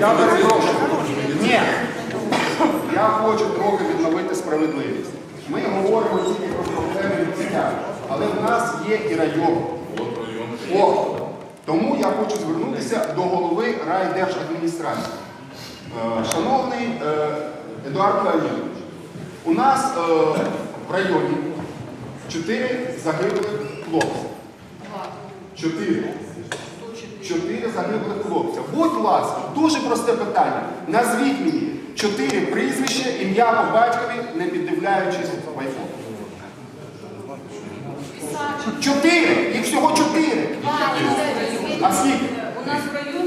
Я перепрошую. Ні. Я хочу трохи відновити справедливість. Ми говоримо тільки про проблеми місця, але в нас є і район. О, тому я хочу звернутися до голови райдержадміністрації. Е, Шановний е, Едуард Леонідович, у нас е, в районі чотири загиблих хлопці. Чотири. Загиблих хлопця. Будь ласка, дуже просте питання. Назвіть мені чотири прізвища, ім'я по батькові, не піддивляючись в айфон. Чотири! Їх всього чотири. А скільки?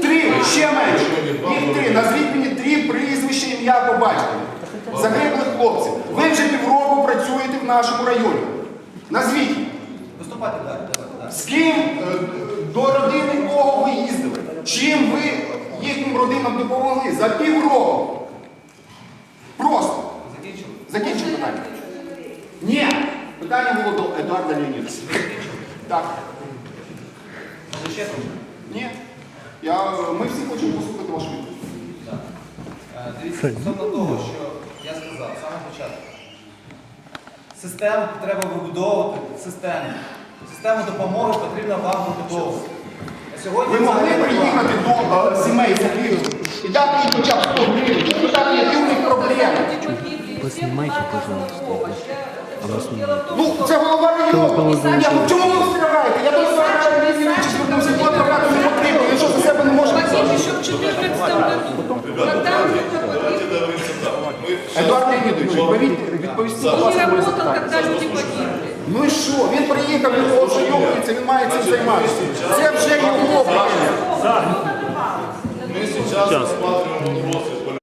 Три, ще менше. Їх три. Назвіть мені три прізвища ім'я по батькові. Загиблих хлопців. Ви вже півроку працюєте в нашому районі. Назвіть. Виступати так, так. З ким е, до родини кого ви їздили? Чим ви їхнім родинам допомогли за півроку? Просто. Закінчили? Питання. Ні. Питання було до Едуарда Леонідовича. Так. Ні. Я, ми всі хочемо послухати вашу відповідь. Так. Е, Дивіться, стосовно того, що я сказав з самого початку. Систему треба вибудовувати, систему. Систему допомоги потрібно вам вибудовувати. Ви могли приїхати до е, сімей загиблих і дати їм хоча б 100 гривень, запитати, які у них проблеми. Поснимайте, пожалуйста. Ну, це голова району. Ну чому ви встрягаєте? Я до Едуарда Леонідовича звернувся, до адвоката не потрібно, він що за себе не може Хотите сказати? еще в 2014 году. Когда Едуард Леонідович, відповідь- відповісти, будь не ласка, моє работал, запитання. когда люди погибли. Ну і що? Він приїхав, він ознайомлюється, він має цим займатися. Це вже його Ми вопрос